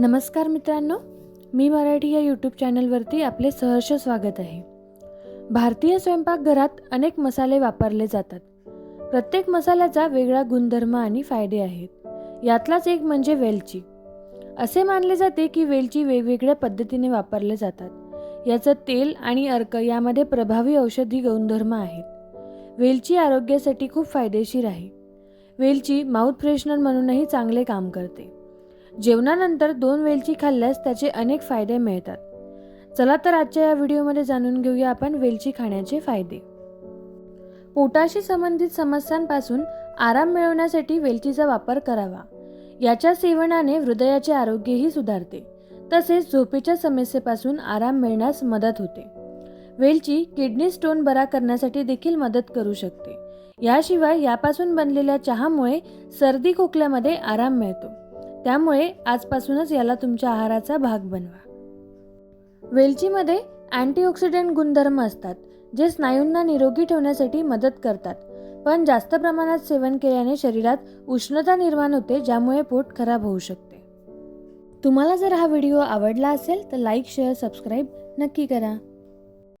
नमस्कार मित्रांनो मी मराठी या यूट्यूब चॅनलवरती आपले सहर्ष स्वागत आहे. भारतीय स्वयंपाकघरात अनेक मसाले वापरले जातात. प्रत्येक मसाल्याचा वेगळा गुणधर्म आणि फायदे आहेत. यातलाच एक म्हणजे वेलची. असे मानले जाते की वेलची वेगवेगळ्या पद्धतीने वापरले जातात. याचं तेल आणि अर्क यामध्ये प्रभावी औषधी गुणधर्म आहेत. वेलची आरोग्यासाठी खूप फायदेशीर आहे. वेलची माउथ फ्रेशनर म्हणूनही चांगले काम करते. जेवणानंतर दोन वेलची खाल्ल्यास त्याचे अनेक फायदे मिळतात. चला तर आजच्या या व्हिडिओमध्ये जाणून घेऊया आपण वेलची खाण्याचे फायदे. पोटाशी संबंधित समस्यांपासून आराम मिळवण्यासाठी वेलचीचा वापर करावा. याच्या सेवनाने हृदयाचे आरोग्यही सुधारते. तसेच झोपेच्या समस्येपासून आराम मिळण्यास मदत होते. वेलची किडनी स्टोन बरा करण्यासाठी देखील मदत करू शकते. याशिवाय यापासून बनलेल्या चहामुळे सर्दी खोकल्यामध्ये आराम मिळतो. त्यामुळे आजपासूनच याला तुमच्या आहाराचा भाग बनवा. वेलचीमध्ये अँटीऑक्सिडंट गुणधर्म असतात जे स्नायूंना निरोगी ठेवण्यासाठी मदत करतात पण जास्त प्रमाणात सेवन केल्याने शरीरात उष्णता निर्माण होते ज्यामुळे पोट खराब होऊ शकते. तुम्हाला जर हा व्हिडिओ आवडला असेल तर लाईक शेअर सबस्क्राईब नक्की करा.